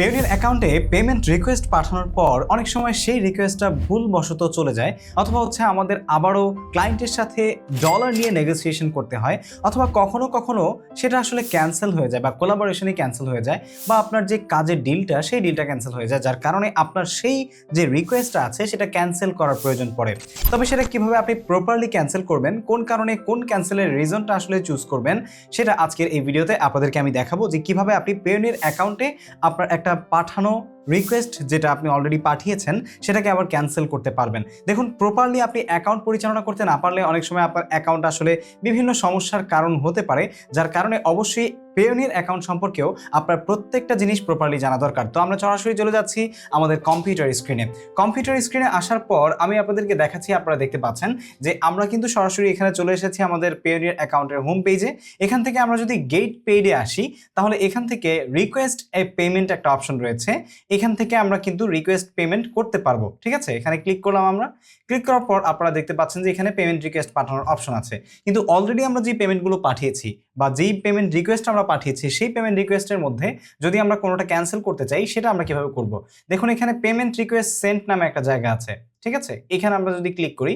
Payoneer অ্যাকাউন্টে payment request পাঠানোর পর অনেক সময় সেই রিকোয়েস্টটা ভুলবশত চলে যায় অথবা হচ্ছে আমাদের আবারও ক্লায়েন্টের সাথে ডলার নিয়ে নেগোসিয়েশন করতে হয় অথবা কখনো কখনো সেটা আসলে ক্যান্সেল হয়ে যায় বা কোলাবোরেশনই ক্যান্সেল হয়ে যায় বা আপনার যে কাজের ডিলটা সেই ডিলটা ক্যান্সেল হয়ে যায়, যার কারণে আপনার সেই যে রিকোয়েস্টটা আছে সেটা ক্যান্সেল করার প্রয়োজন পড়ে। তবে সেটা কীভাবে আপনি প্রপারলি ক্যান্সেল করবেন, কোন কারণে কোন ক্যান্সেলের রিজনটা আসলে চুজ করবেন, সেটা আজকের এই ভিডিওতে আপনাদেরকে আমি দেখাবো যে কীভাবে আপনি পেওনির অ্যাকাউন্টে আপনার একটা পাঠানো রিকোয়েস্ট যেটা আপনি অলরেডি পাঠিয়েছেন, সেটাকে আবার ক্যান্সেল করতে পারবেন। দেখুন প্রপারলি আপনি অ্যাকাউন্ট পরিচালনা করতে না পারলে অনেক সময় আপনার অ্যাকাউন্ট আসলে বিভিন্ন সমস্যার কারণ হতে পারে, যার কারণে অবশ্যই পেওনির অ্যাকাউন্ট সম্পর্কেও আপনার প্রত্যেকটা জিনিস প্রপারলি জানা দরকার। তো আমরা সরাসরি চলে যাচ্ছি আমাদের কম্পিউটার স্ক্রিনে কম্পিউটার স্ক্রিনে আসার পর আমি আপনাদেরকে দেখাচ্ছি, আপনারা দেখতে পাচ্ছেন যে আমরা কিন্তু সরাসরি এখানে চলে এসেছি আমাদের পেওনির অ্যাকাউন্টের হোম পেজে এখান থেকে আমরা যদি গেট পেইডে আসি, তাহলে এখান থেকে রিকোয়েস্ট এ পেমেন্ট একটা অপশন রয়েছে। এখান থেকে আমরা কিন্তু রিকোয়েস্ট পেমেন্ট করতে পারব, ঠিক আছে? এখানে ক্লিক করলাম আমরা। ক্লিক করার পর আপনারা দেখতে পাচ্ছেন যে এখানে পেমেন্ট রিকোয়েস্ট পাঠানোর অপশন আছে। কিন্তু অলরেডি আমরা যে পেমেন্টগুলো পাঠিয়েছি বা যেই পেমেন্ট রিকোয়েস্ট আমরা পাঠিয়েছি, সেই পেমেন্ট রিকোয়েস্টের মধ্যে যদি আমরা কোনোটা ক্যান্সেল করতে চাই, সেটা আমরা কীভাবে করব? দেখুন, এখানে পেমেন্ট রিকোয়েস্ট সেন্ট নামে একটা জায়গা আছে, ঠিক আছে? এখানে আমরা যদি ক্লিক করি,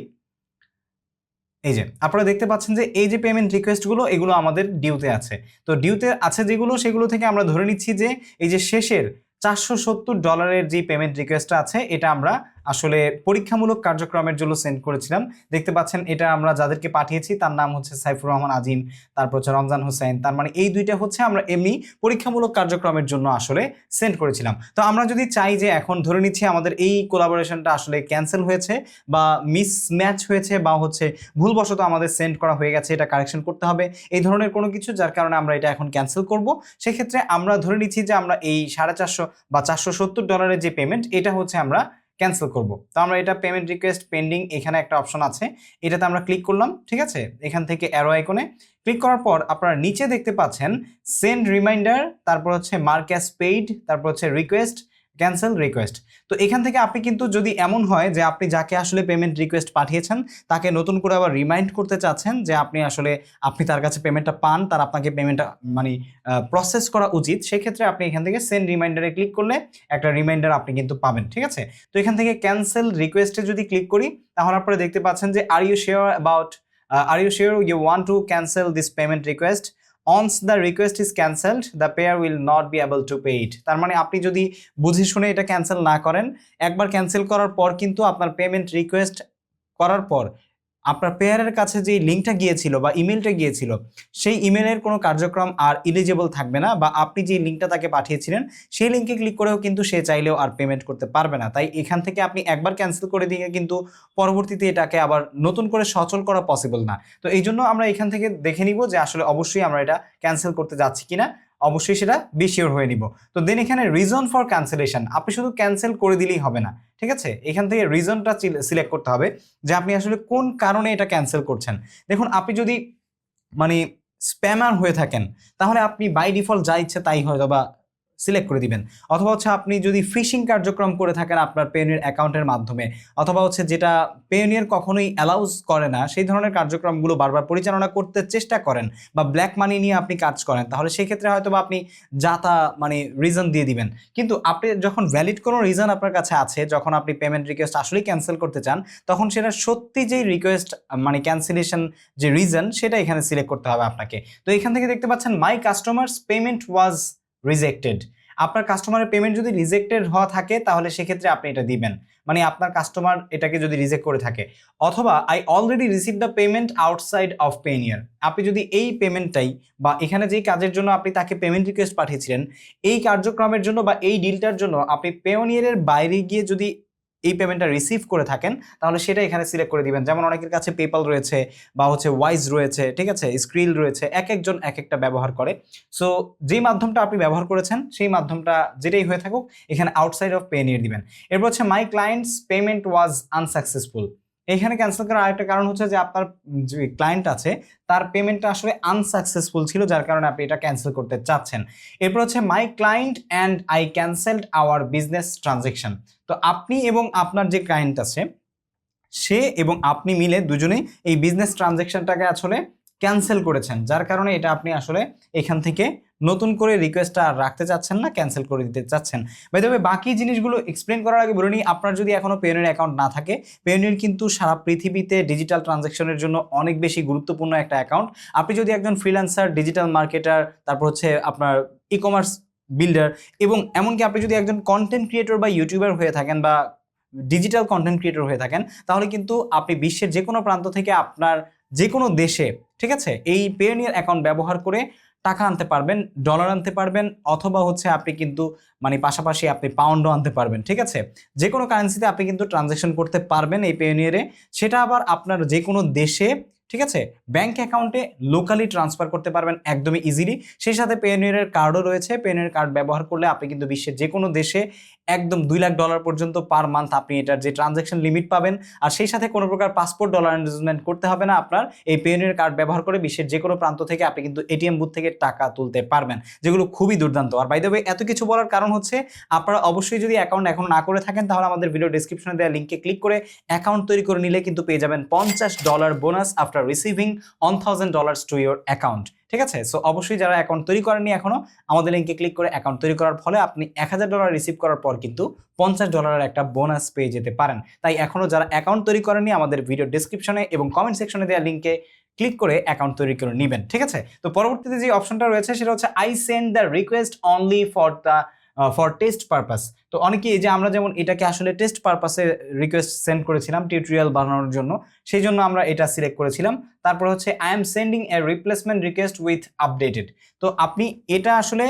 এই যে, আপনারা দেখতে পাচ্ছেন যে এই যে পেমেন্ট রিকোয়েস্টগুলো এগুলো আমাদের ডিউতে আছে। তো ডিউতে আছে যেগুলো, সেগুলো থেকে আমরা ধরে নিচ্ছি যে এই যে শেষের চারশো সত্তর ডলারের যে পেমেন্ট রিকোয়েস্টটা আছে এটা আমরা আসলে পরীক্ষামূলক কার্যক্রমের জন্য সেন্ড করেছিলাম। দেখতে পাচ্ছেন, এটা আমরা যাদেরকে পাঠিয়েছি, তার নাম হচ্ছে সাইফুর রহমান আজিম, তারপর হচ্ছে রমজান হোসেন, তার মানে এই দুইটা হচ্ছে আমরা এমনি পরীক্ষামূলক কার্যক্রমের জন্য আসলে সেন্ড করেছিলাম। তো আমরা যদি চাই যে এখন ধরে নিচ্ছি আমাদের এই কোলাবোরেশনটা আসলে ক্যান্সেল হয়েছে বা মিস ম্যাচ হয়েছে বা হচ্ছে ভুলবশত আমাদের সেন্ড করা হয়ে গেছে, এটা কারেকশন করতে হবে, এই ধরনের কোনো কিছু যার কারণে আমরা এটা এখন ক্যান্সেল করব। সেক্ষেত্রে আমরা ধরে নিচ্ছি যে আমরা এই সাড়ে চারশো বা চারশো সত্তর ডলারের যে পেমেন্ট এটা হচ্ছে আমরা ক্যান্সেল করব। তো আমরা এটা পেমেন্ট রিকোয়েস্ট পেন্ডিং এখানে একটা অপশন আছে। এটাতে আমরা ক্লিক করলাম, ঠিক আছে? এখান থেকে অ্যারো আইকনে ক্লিক করার পর আপনারা নিচে দেখতে পাচ্ছেন সেন্ড রিমাইন্ডার তারপর হচ্ছে মার্ক অ্যাস পেইড তারপর হচ্ছে রিকোয়েস্ট ক্যান্সেল রিকোয়েস্ট। তো এখান থেকে আপনি কিন্তু যদি এমন হয় যে আপনি যাকে আসলে পেমেন্ট রিকোয়েস্ট পাঠিয়েছেন, তাকে নতুন করে আবার রিমাইন্ড করতে চাচ্ছেন যে আপনি আসলে, আপনি তার কাছে পেমেন্টটা পান, তার আপনাকে পেমেন্টটা মানে প্রসেস করা উচিত, সেক্ষেত্রে আপনি এখান থেকে সেন্ড রিমাইন্ডারে ক্লিক করলে একটা রিমাইন্ডার আপনি কিন্তু পাবেন, ঠিক আছে? তো এখান থেকে ক্যান্সেল রিকোয়েস্টে যদি ক্লিক করি, তাহলে আপনারা দেখতে পাচ্ছেন যে are you sure about are you sure you want to cancel this payment request once the request is cancelled the payer will not be able to pay it তার মানে আপনি যদি বুঝে শুনে এটা ক্যান্সেল না করেন, একবার ক্যান্সেল করার পর কিন্তু আপনার পেমেন্ট রিকোয়েস্ট করার পর আপনার পেয়ারের কাছে যে লিঙ্কটা গিয়েছিল বা ইমেলটা গিয়েছিল, সেই ইমেলের কোনো কার্যক্রম আর ইলিজিবল থাকবে না বা আপনি যে লিঙ্কটা তাকে পাঠিয়েছিলেন, সেই লিঙ্কে ক্লিক করেও কিন্তু সে চাইলেও আর পেমেন্ট করতে পারবে না। তাই এখান থেকে আপনি একবার ক্যান্সেল করে দিয়ে কিন্তু পরবর্তীতে এটাকে আবার নতুন করে সচল করা পসিবল না। তো এই জন্য আমরা এখান থেকে দেখে নিব যে আসলে অবশ্যই আমরা এটা ক্যান্সেল করতে যাচ্ছি কিনা। অবশ্যই সেটা বিশিওর হয়ে নিব। তো দেন এখানে রিজন ফর ক্যান্সেলেশন আপনি শুধু ক্যান্সেল করে দিলেই হবে না, ঠিক আছে? এখান থেকে রিজনটা সিলেক্ট করতে হবে যে আপনি আসলে কোন কারণে এটা ক্যান্সেল করছেন। দেখুন, আপনি যদি মানে স্প্যামার হয়ে থাকেন, তাহলে আপনি বাই ডিফল্ট যা ইচ্ছে তাই হয়তো বা সিলেক্ট করে দিবেন। অথবা হচ্ছে আপনি যদি ফিশিং কার্যক্রম করে থাকেন আপনার পেনিয়ার অ্যাকাউন্টের মাধ্যমে, অথবা হচ্ছে যেটা পেনিয়ার কখনোই অ্যালাউজ করে না, সেই ধরনের কার্যক্রমগুলো বারবার পরিচালনা করতে চেষ্টা করেন বা ব্ল্যাক মানি নিয়ে আপনি কাজ করেন, তাহলে সেই ক্ষেত্রে হয়তো বা আপনি যাতা মানে রিজন দিয়ে দিবেন। কিন্তু আপনি যখন ভ্যালিড কোনো রিজন আপনার কাছে আছে, যখন আপনি পেমেন্ট রিকোয়েস্ট আসলেই ক্যান্সেল করতে চান, তখন সেটা সত্যি যেই রিকোয়েস্ট মানে ক্যান্সেলেশন যে রিজন সেটা এখানে সিলেক্ট করতে হবে আপনাকে। তো এখান থেকে দেখতে পাচ্ছেন my customer's payment was rejected আপনার কাস্টমারের পেমেন্ট যদি রিজেক্টেড হওয়া থাকে, তাহলে সেক্ষেত্রে আপনি এটা দিবেন। মানে আপনার কাস্টমার এটাকে যদি রিজেক্ট করে থাকে। অথবা I already receive the payment outside of Payoneer আপনি যদি এই পেমেন্টটাই বা এখানে যেই কাজের জন্য আপনি তাকে পেমেন্ট রিকোয়েস্ট পাঠিয়েছিলেন, এই কার্যক্রমের জন্য বা এই ডিলটার জন্য আপনি পেওনিয়ারের বাইরে গিয়ে যদি এই পেমেন্টটা রিসিভ করে থাকেন, তাহলে সেটা এখানে সিলেক্ট করে দিবেন। যেমন অনেকের কাছে পেপাল রয়েছে বা হচ্ছে ওয়াইজ রয়েছে, ঠিক আছে? স্ক্রিল রয়েছে এক একজন এক একটা ব্যবহার করে। সো যেই মাধ্যমটা আপনি ব্যবহার করেছেন, সেই মাধ্যমটা যেটাই হয়ে থাকুক, এখানে আউটসাইড অফ পে নিয়ে দিবেন। এরপর হচ্ছে my clients payment was unsuccessful এখানে ক্যান্সেল করার আরেকটা কারণ হচ্ছে যে আপনার যে ক্লায়েন্ট আছে, তার পেমেন্টটা আসলে আনসাকসেসফুল ছিল, যার কারণে আপনি এটা ক্যান্সেল করতে চাচ্ছেন। এরপর হচ্ছে my client and I cancelled our business transaction তো আপনি এবং আপনার যে ক্লায়েন্ট আছে, সে এবং আপনি মিলে দুজনেই এই বিজনেস ট্রানজেকশনটাকে আসলে ক্যান্সেল করেছেন। যার কারণে এটা আপনি আসলে এখান থেকে নতুন করে রিকোয়েস্টটা আর রাখতে চাচ্ছেন না ক্যান্সেল করে দিতে চাচ্ছেন। বাই তবে বাকি জিনিসগুলো এক্সপ্লেন করার আগে বলে নিই, আপনার যদি এখনও পেওনির অ্যাকাউন্ট না থাকে পেওনির কিন্তু সারা পৃথিবীতে ডিজিটাল ট্রানজ্যাকশনের জন্য অনেক বেশি গুরুত্বপূর্ণ একটা অ্যাকাউন্ট আপনি যদি একজন ফ্রিল্যান্সার ডিজিটাল মার্কেটার তারপর হচ্ছে আপনার ই কমার্স বিল্ডার এবং এমনকি আপনি যদি একজন কন্টেন্ট ক্রিয়েটর বা ইউটিউবার হয়ে থাকেন বা ডিজিটাল কন্টেন্ট ক্রিয়েটর হয়ে থাকেন, তাহলে কিন্তু আপনি বিশ্বের যে কোনো প্রান্ত থেকে আপনার যে কোনো দেশে, ঠিক আছে? এই পেওনিয়ার অ্যাকাউন্ট ব্যবহার করে টাকা আনতে পারবেন ডলার আনতে পারবেন, অথবা হচ্ছে আপনি কিন্তু মানে পাশাপাশি আপনি পাউন্ডও আনতে পারবেন, ঠিক আছে? যে কোনো কারেন্সিতে আপনি কিন্তু ট্রানজ্যাকশন করতে পারবেন এই পেওনিয়ারে সেটা আবার আপনার যে কোনো দেশে ঠিক আছে? ব্যাংক অ্যাকাউন্টে লোকালি ট্রান্সফার করতে পারবেন একদমই ইজিলি সেই সাথে পেনের কার্ডও রয়েছে। পেনের কার্ড ব্যবহার করলে আপনি কিন্তু বিশ্বের যে কোনো দেশে একদম দুই লাখ ডলার পর্যন্ত পার মান্থ আপনি এটার যে ট্রানজ্যাকশন লিমিট পাবেন। আর সেই সাথে কোনো প্রকার পাসপোর্ট ডলার ইনভেস্টমেন্ট করতে হবে না আপনার। এই পেওনিয়ার কার্ড ব্যবহার করে বিশ্বের যে কোনো প্রান্ত থেকে আপনি কিন্তু এটিএম বুথ থেকে টাকা তুলতে পারবেন, যেগুলো খুবই দুর্দান্ত। আর বাই দ্য ওয়ে এত কিছু বলার কারণ হচ্ছে আপনারা অবশ্যই যদি অ্যাকাউন্ট এখন না করে থাকেন, তাহলে আমাদের ভিডিও ডিসক্রিপশনে দেওয়া লিঙ্কে ক্লিক করে অ্যাকাউন্ট তৈরি করে নিলে কিন্তু পেয়ে যাবেন পঞ্চাশ dollar bonus after receiving one thousand dollars to your account ঠিক আছে? সো অবশ্যই যারা অ্যাকাউন্ট তৈরি করেনি এখনও, আমাদের লিঙ্কে ক্লিক করে অ্যাকাউন্ট তৈরি করার ফলে আপনি এক হাজার ডলার রিসিভ করার পর কিন্তু পঞ্চাশ ডলারের একটা বোনাস পেয়ে যেতে পারেন। তাই এখনও যারা অ্যাকাউন্ট তৈরি করেনি আমাদের ভিডিও ডিসক্রিপশনে এবং কমেন্ট সেকশনে দেওয়া লিঙ্কে ক্লিক করে অ্যাকাউন্ট তৈরি করে নেবেন। ঠিক আছে? তো পরবর্তীতে যে অপশনটা রয়েছে, সেটা হচ্ছে I send the request only for the for test purpose তো অনেকেই যে আমরা যেমন এটাকে আসলে টেস্ট পারপাসে রিকোয়েস্ট সেন্ড করেছিলাম টিউটোরিয়াল বানানোর জন্য, সেই জন্য আমরা এটা সিলেক্ট করেছিলাম। তারপর হচ্ছে I'm sending a replacement request with updated তো আপনি এটা আসলে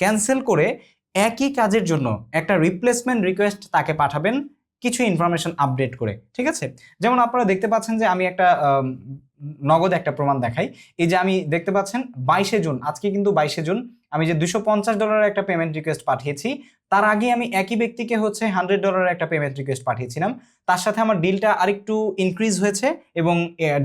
ক্যান্সেল করে একই কাজের জন্য একটা রিপ্লেসমেন্ট রিকোয়েস্ট তাকে পাঠাবেন কিছু ইনফরমেশন আপডেট করে, ঠিক আছে? যেমন আপনারা দেখতে পাচ্ছেন যে আমি একটা নগদ একটা প্রমাণ দেখাই। এই যে আমি দেখতে পাচ্ছেন বাইশে জুন, আজকে কিন্তু বাইশে জুন, আমি যে দুশো পঞ্চাশ ডলারের একটা পেমেন্ট রিকোয়েস্ট পাঠিয়েছি, তার আগে আমি একই ব্যক্তিকে হচ্ছে হান্ড্রেড ডলারের একটা পেমেন্ট রিকোয়েস্ট পাঠিয়েছিলাম। তার সাথে আমার ডিলটা আরেকটু ইনক্রিজ হয়েছে এবং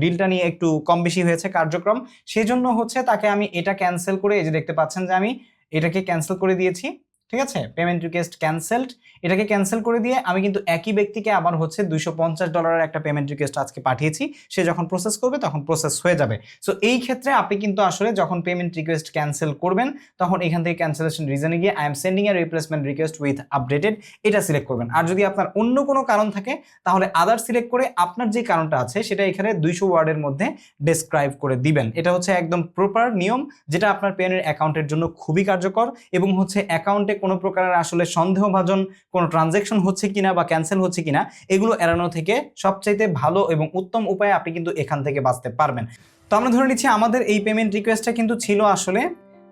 ডিলটা নিয়ে একটু কম বেশি হয়েছে কার্যক্রম। সেজন্য হচ্ছে তাকে আমি এটা ক্যান্সেল করে, এই যে দেখতে পাচ্ছেন যে আমি এটাকে ক্যান্সেল করে দিয়েছি। ঠিক আছে? পেমেন্ট রিকোয়েস্ট ক্যান্সেলড এটাকে ক্যান্সেল করে দিয়ে আমি কিন্তু একই ব্যক্তিকে আবার হচ্ছে দুইশো পঞ্চাশ ডলারের একটা পেমেন্ট রিকোয়েস্ট আজকে পাঠিয়েছি। সে যখন প্রসেস করবে তখন প্রসেস হয়ে যাবে। সো এই ক্ষেত্রে আপনি কিন্তু আসলে যখন পেমেন্ট রিকোয়েস্ট ক্যান্সেল করবেন, তখন এখান থেকে ক্যান্সেলেশন রিজনে গিয়ে I'm sending a replacement request with updated এটা সিলেক্ট করবেন। আর যদি আপনার অন্য কোনো কারণ থাকে, তাহলে আদার সিলেক্ট করে আপনার যে কারণটা আছে, সেটা এখানে দুইশো ওয়ার্ডের মধ্যে ডেসক্রাইব করে দিবেন। এটা হচ্ছে একদম প্রপার নিয়ম, যেটা আপনার পেনের অ্যাকাউন্টের জন্য খুবই কার্যকর এবং হচ্ছে অ্যাকাউন্টে কোনো প্রকারের আসলে সন্দেহভাজন কোনো ট্রানজ্যাকশন হচ্ছে কিনা বা ক্যান্সেল হচ্ছে কিনা, এগুলো এড়ানো থেকে সবচাইতে ভালো এবং উত্তম উপায়ে আপনি কিন্তু এখান থেকে বাঁচতে পারবেন। তো আমরা ধরে নিচ্ছি আমাদের এই পেমেন্ট রিকোয়েস্টটা কিন্তু ছিল আসলে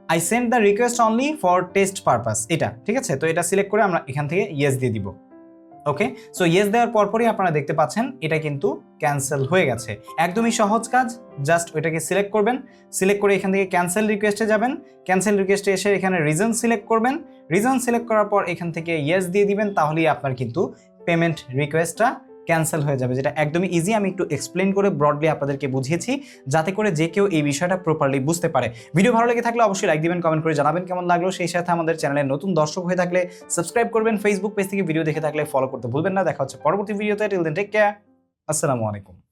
I send the request only for test purpose এটা, ঠিক আছে? তো এটা সিলেক্ট করে আমরা এখান থেকে ইয়েস দিয়ে দিব। ওকে সো ইয়েস দেওয়ার পরপরই আপনারা দেখতে পাচ্ছেন, এটা কিন্তু ক্যান্সেল হয়ে গেছে। একদমই সহজ কাজ জাস্ট ওইটাকে সিলেক্ট করবেন সিলেক্ট করে এখান থেকে ক্যান্সেল রিকোয়েস্টে যাবেন ক্যান্সেল রিকোয়েস্টে এসে এখানে রিজন সিলেক্ট করবেন রিজন সিলেক্ট করার পর এখান থেকে ইয়েস দিয়ে দিবেন, তাহলেই আপনার কিন্তু পেমেন্ট রিকোয়েস্টটা ক্যান্সেল হয়ে যাবে, যেটা একদমই ইজি আমি একটু এক্সপ্লেন করে ব্রডলি আপনাদেরকে বুঝিয়েছি, যাতে করে যে কেউ এই বিষয়টা প্রপারলি বুঝতে পারে। ভিডিও ভালো লেগে থাকলে অবশ্যই লাইক দিবেন কমেন্ট করে জানাবেন কেমন লাগল। সেই সাথে আমাদের চ্যানেলের নতুন দর্শক হয়ে থাকলে সাবস্ক্রাইব করবেন। ফেসবুক পেজ থেকে ভিডিও দেখে থাকলে ফলো করতে ভুলবেন না। দেখা হচ্ছে পরবর্তী ভিডিওতে টিল দেন টেক কেয়ার আসসালামু আলাইকুম।